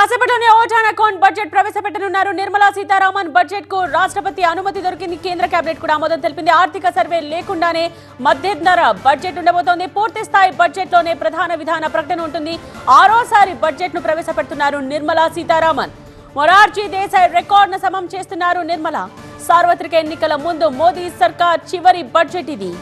కాసేపట్లోనే vote on account budget ప్రవేశపెట్టనున్నారు. నిర్మలా సీతారామన్ బడ్జెట్కు రాష్ట్రపతి అనుమతి దొరికింది. కేంద్ర కేబినెట్ కూడా ఆమోదం తెలిపింది. ఆర్థిక సర్వే లేకుండానే మధ్యంతర బడ్జెట్ ఉండబోతోంది. పూర్తి స్థాయి బడ్జెట్లోనే ప్రధాన విధాన ప్రకటన ఉంటుంది. ఆరోసారి బడ్జెట్ను ప్రవేశపెడుతున్నారు నిర్మలా సీతారామన్. మొరార్జీ దేశాయ్ రికార్డును సమం చేస్తున్నారు నిర్మల. సార్వత్రిక ఎన్నికల ముందు మోదీ సర్కార్ చివరి బడ్జెట్ ఇది.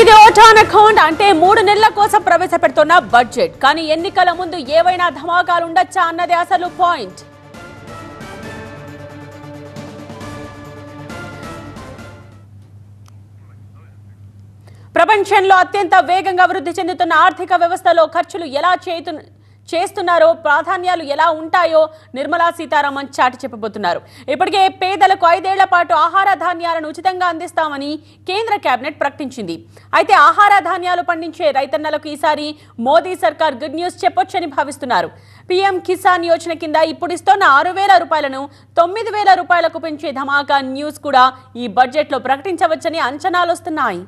ఇది ఓటాన్ అకౌంట్ అంటే మూడు నెలల కోసం ప్రవేశపెడుతున్న బడ్జెట్. కానీ ఎన్నికల ముందు ఏవైనా ధమాకాలు ఉండొచ్చా అన్నది అసలు పాయింట్. ప్రపంచంలో అత్యంత వేగంగా వృద్ధి చెందుతున్న ఆర్థిక వ్యవస్థలో ఖర్చులు ఎలా చేతు చేస్తున్నారో ప్రాధాన్యాలు ఎలా ఉంటాయో నిర్మలా సీతారామన్ చాటి చెప్పబోతున్నారు. ఇప్పటికే పేదలకు ఐదేళ్ళ పాటు ఆహార ధాన్యాలను ఉచితంగా అందిస్తామని కేంద్ర కేబినెట్ ప్రకటించింది. అయితే ఆహార ధాన్యాలు పండించే రైతన్నలకు ఈసారి మోదీ సర్కార్ గుడ్ న్యూస్ చెప్పొచ్చని భావిస్తున్నారు. పీఎం కిసాన్ యోజన కింద ఇప్పుడిస్తున్న ఆరు వేల రూపాయలను తొమ్మిది వేల రూపాయలకు పెంచే ధమాకా న్యూస్ కూడా ఈ బడ్జెట్లో ప్రకటించవచ్చని అంచనాలు వస్తున్నాయి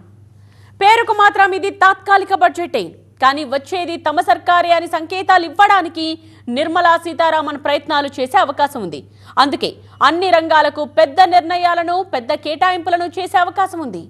పేరుకు మాత్రం ఇది తాత్కాలిక బడ్జెటే. కానీ వచ్చేది తమ సర్కారే అని సంకేతాలు ఇవ్వడానికి నిర్మలా సీతారామన్ ప్రయత్నాలు చేసే అవకాశం ఉంది. అందుకే అన్ని రంగాలకు పెద్ద నిర్ణయాలను పెద్ద కేటాయింపులను చేసే అవకాశం ఉంది.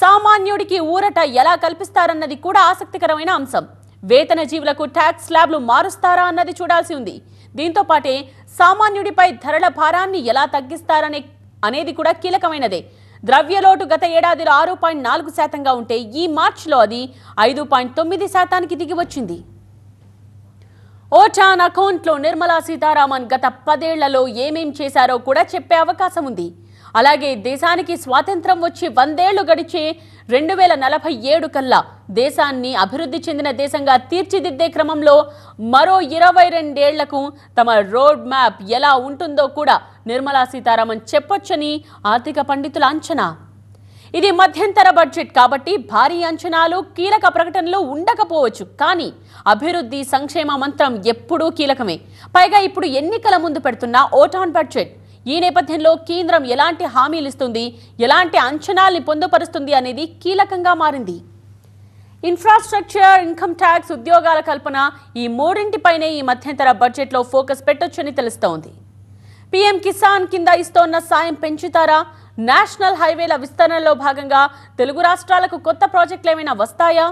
సామాన్యుడికి ఊరట ఎలా కల్పిస్తారన్నది కూడా ఆసక్తికరమైన అంశం. వేతన జీవులకు ట్యాక్స్ స్లాబ్లు మారుస్తారా అన్నది చూడాల్సి ఉంది. దీంతో పాటే సామాన్యుడిపై ధరల భారాన్ని ఎలా తగ్గిస్తారనే అనేది కూడా కీలకమైనదే. ద్రవ్యలోటు గత ఏడాదిలో ఆరు పాయింట్ నాలుగు శాతంగా ఉంటే ఈ మార్చిలో అది ఐదు పాయింట్ తొమ్మిది శాతానికి దిగి వచ్చింది. ఓటాన్ అకౌంట్లో నిర్మలా సీతారామన్ గత పదేళ్ళలో ఏమేం చేశారో కూడా చెప్పే అవకాశం ఉంది. అలాగే దేశానికి స్వాతంత్రం వచ్చి వందేళ్ళు గడిచే రెండు వేల నలభై ఏడు కల్లా దేశాన్ని అభివృద్ధి చెందిన దేశంగా తీర్చిదిద్దే క్రమంలో మరో ఇరవై రెండేళ్ళకు తమ రోడ్ మ్యాప్ ఎలా ఉంటుందో కూడా నిర్మలా సీతారామన్ చెప్పొచ్చని ఆర్థిక పండితుల అంచనా. ఇది మధ్యంతర బడ్జెట్ కాబట్టి భారీ అంచనాలు కీలక ప్రకటనలు ఉండకపోవచ్చు. కానీ అభివృద్ధి సంక్షేమ మంత్రం ఎప్పుడూ కీలకమే. పైగా ఇప్పుడు ఎన్నికల ముందు పెడుతున్న ఓటాన్ బడ్జెట్. ఈ నేపథ్యంలో కేంద్రం ఎలాంటి హామీలు ఇస్తుంది ఎలాంటి అంచనాల్ని పొందుపరుస్తుంది అనేది కీలకంగా మారింది. ఇన్ఫ్రాస్ట్రక్చర్ ఇన్కమ్ ట్యాక్స్ ఉద్యోగాల కల్పన ఈ మూడింటిపైనే ఈ మధ్యంతర బడ్జెట్లో ఫోకస్ పెట్టొచ్చని తెలుస్తోంది. పీఎం కిసాన్ కింద ఇస్తోన్న సాయం పెంచుతారా? నేషనల్ హైవేల విస్తరణలో భాగంగా తెలుగు రాష్ట్రాలకు కొత్త ప్రాజెక్టులు ఏమైనా వస్తాయా?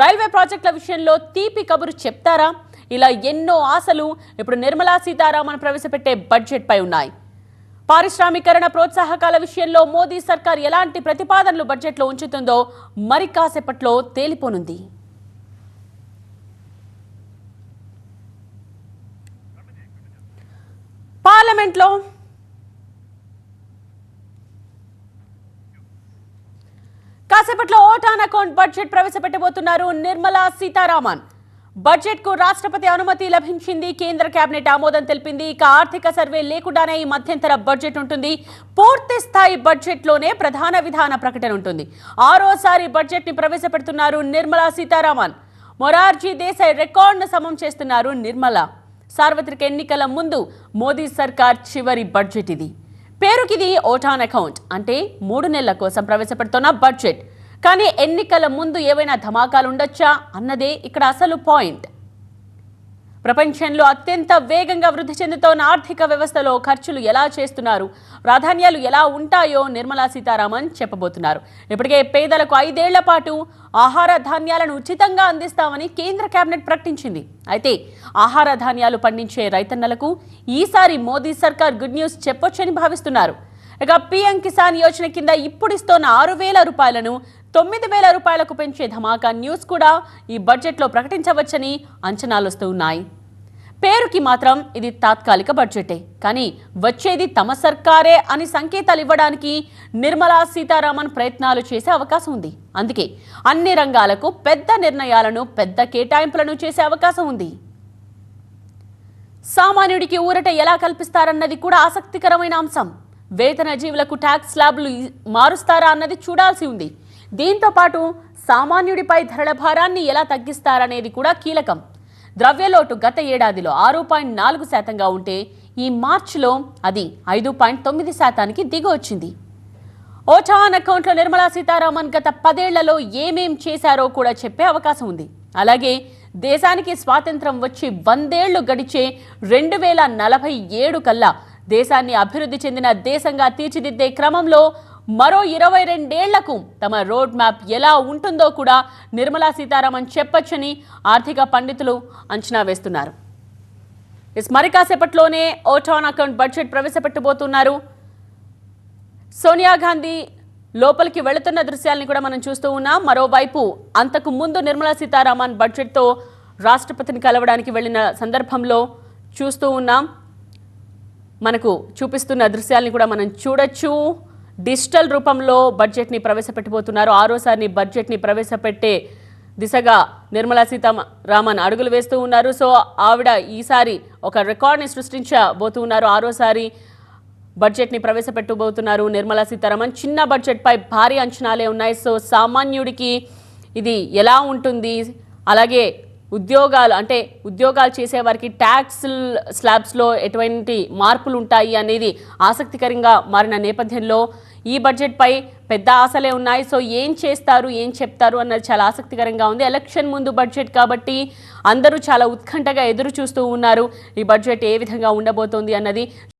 రైల్వే ప్రాజెక్టుల విషయంలో తీపి కబురు చెప్తారా? ఇలా ఎన్నో ఆశలు ఇప్పుడు నిర్మలా సీతారామన్ ప్రవేశపెట్టే బడ్జెట్ పై ఉన్నాయి. పారిశ్రామీకరణ ప్రోత్సాహకాల విషయంలో మోదీ సర్కార్ ఎలాంటి ప్రతిపాదనలు బడ్జెట్లో ఉంచుతుందో మరి కాసేపట్లో తేలిపోనుంది. పార్లమెంట్లో కాసేపట్లో ఓటాన్ అకౌంట్ బడ్జెట్ ప్రవేశపెట్టబోతున్నారు నిర్మలా సీతారామన్. బడ్జెట్కు రాష్ట్రపతి అనుమతి లభించింది. కేంద్ర కేబినెట్ ఆమోదం తెలిపింది. ఇక ఆర్థిక సర్వే లేకుండానే ఈ మధ్యంతర బడ్జెట్ ఉంటుంది. పూర్తి స్థాయి బడ్జెట్లోనే ప్రధాన విధాన ప్రకటన ఉంటుంది. ఆరోసారి బడ్జెట్ని ప్రవేశపెడుతున్నారు నిర్మలా సీతారామన్. మొరార్జీ దేశాయ్ రికార్డును సమం చేస్తున్నారు నిర్మల. సార్వత్రిక ఎన్నికల ముందు మోదీ సర్కార్ చివరి బడ్జెట్ ఇది. పేరుకిది ఓటాన్ అకౌంట్. అంటే మూడు నెలల కోసం ప్రవేశపెడుతున్న బడ్జెట్. కానీ ఎన్నికల ముందు ఏవైనా ధమాకాలు ఉండొచ్చా? అన్నదే ఇక్కడ అసలు పాయింట్. ప్రపంచంలో అత్యంత వేగంగా వృద్ధి చెందుతోన్న ఆర్థిక వ్యవస్థలో ఖర్చులు ఎలా చేస్తున్నారు? ప్రాధాన్యాలు ఎలా ఉంటాయో నిర్మలా సీతారామన్ చెప్పబోతున్నారు. ఇప్పటికే పేదలకు ఐదేళ్ళ పాటు ఆహార ధాన్యాలను ఉచితంగా అందిస్తామని కేంద్ర కేబినెట్ ప్రకటించింది. అయితే ఆహార ధాన్యాలు పండించే రైతన్నలకు ఈసారి మోదీ సర్కార్ గుడ్ న్యూస్ చెప్పొచ్చని భావిస్తున్నారు. ఇక పీఎం కిసాన్ యోజన కింద ఇప్పుడు ఇస్తోన్న ఆరు వేల రూపాయలను తొమ్మిది వేల రూపాయలకు పెంచే ధమాకా న్యూస్ కూడా ఈ బడ్జెట్లో ప్రకటించవచ్చని అంచనాలు వస్తూ ఉన్నాయి. పేరుకి మాత్రం ఇది తాత్కాలిక బడ్జెటే. కానీ వచ్చేది తమ సర్కారే అని సంకేతాలు ఇవ్వడానికి నిర్మలా సీతారామన్ ప్రయత్నాలు చేసే అవకాశం ఉంది. అందుకే అన్ని రంగాలకు పెద్ద నిర్ణయాలను పెద్ద కేటాయింపులను చేసే అవకాశం ఉంది. సామాన్యుడికి ఊరట ఎలా కల్పిస్తారన్నది కూడా ఆసక్తికరమైన అంశం. వేతన జీవులకు ట్యాక్స్ స్లాబ్లు మారుస్తారా అన్నది చూడాల్సి ఉంది. దీంతో పాటు సామాన్యుడిపై ధరల భారాన్ని ఎలా తగ్గిస్తారనేది కూడా కీలకం. ద్రవ్యలోటు గత ఏడాదిలో ఆరు పాయింట్ నాలుగు శాతంగా ఉంటే ఈ మార్చిలో అది ఐదు పాయింట్ తొమ్మిది శాతానికి దిగొచ్చింది ఓచాన్ అకౌంట్లో నిర్మలా సీతారామన్ గత పదేళ్ళలో ఏమేం చేశారో కూడా చెప్పే అవకాశం ఉంది. అలాగే దేశానికి స్వాతంత్రం వచ్చి వందేళ్ళు గడిచే రెండు వేల నలభై ఏడు కల్లా దేశాన్ని అభివృద్ధి చెందిన దేశంగా తీర్చిదిద్దే క్రమంలో మరో ఇరవై రెండేళ్ళకు తమ రోడ్ మ్యాప్ ఎలా ఉంటుందో కూడా నిర్మలా సీతారామన్ చెప్పొచ్చని ఆర్థిక పండితులు అంచనా వేస్తున్నారు. మరి కాసేపట్లోనే ఓటాన్ అకౌంట్ బడ్జెట్ ప్రవేశపెట్టబోతున్నారు. సోనియా గాంధీ లోపలికి వెళుతున్న దృశ్యాల్ని కూడా మనం చూస్తూ ఉన్నాం. మరోవైపు అంతకు ముందు నిర్మలా సీతారామన్ బడ్జెట్తో రాష్ట్రపతిని కలవడానికి వెళ్ళిన సందర్భంలో చూస్తూ ఉన్నాం. మనకు చూపిస్తున్న దృశ్యాలను కూడా మనం చూడొచ్చు. డిజిటల్ రూపంలో బడ్జెట్ని ప్రవేశపెట్టబోతున్నారు. ఆరోసారి బడ్జెట్ని ప్రవేశపెట్టే దిశగా నిర్మలా సీతారామన్ అడుగులు వేస్తూ ఉన్నారు. సో ఆవిడ ఈసారి ఒక రికార్డ్ని సృష్టించబోతూ ఉన్నారు ఆరోసారి బడ్జెట్ని ప్రవేశపెట్టబోతున్నారు నిర్మలా సీతారామన్. చిన్న బడ్జెట్పై భారీ అంచనాలే ఉన్నాయి. సో సామాన్యుడికి ఇది ఎలా ఉంటుంది? అలాగే ఉద్యోగాలు అంటే ఉద్యోగాలు చేసేవారికి ట్యాక్స్ స్లాబ్స్లో ఎటువంటి మార్పులు ఉంటాయి అనేది ఆసక్తికరంగా మారిన నేపథ్యంలో ఈ బడ్జెట్పై పెద్ద ఆశలే ఉన్నాయి. సో ఏం చేస్తారు ఏం చెప్తారు అన్నది చాలా ఆసక్తికరంగా ఉంది. ఎలక్షన్ ముందు బడ్జెట్ కాబట్టి అందరూ చాలా ఉత్కంఠగా ఎదురు చూస్తూ ఉన్నారు. ఈ బడ్జెట్ ఏ విధంగా ఉండబోతోంది అన్నది